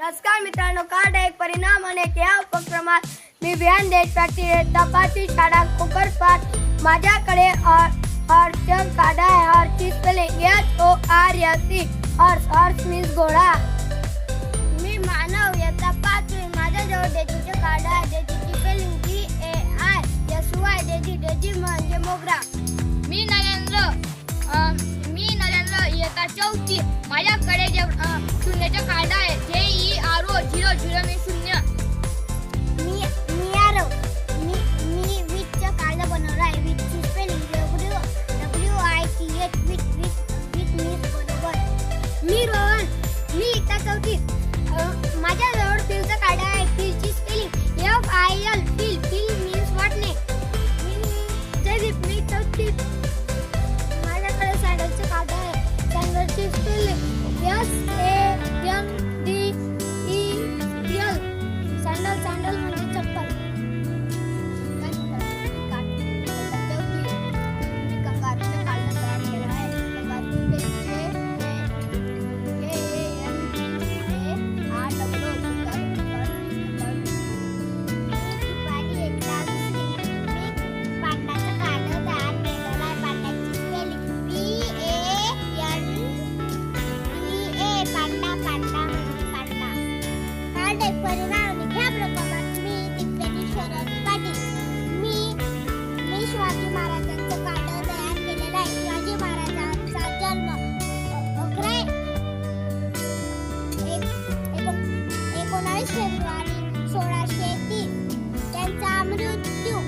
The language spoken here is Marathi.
नमस्कार मित्रांनो कार्ड एक परिणाम अनेक या उपक्रमात मी बिहान देश पाटील तपासी शाळा कोकरपाट. माझ्याकडे और कार्ड आहे काढा है H O R S C और मीन्स घोडा. मी मानव येता पाचवी माझ्याजवळ डेजीचे कार्ड आहे. डेजीची spelling D A R S Y daisy daisy म्हणजे मोगरा. मी नरेंद्र मी नरेंद्र येता चौथी. माझ्या Maya फेब्रुवारी सोळाशे तीन. त्यांचा मृत्यू.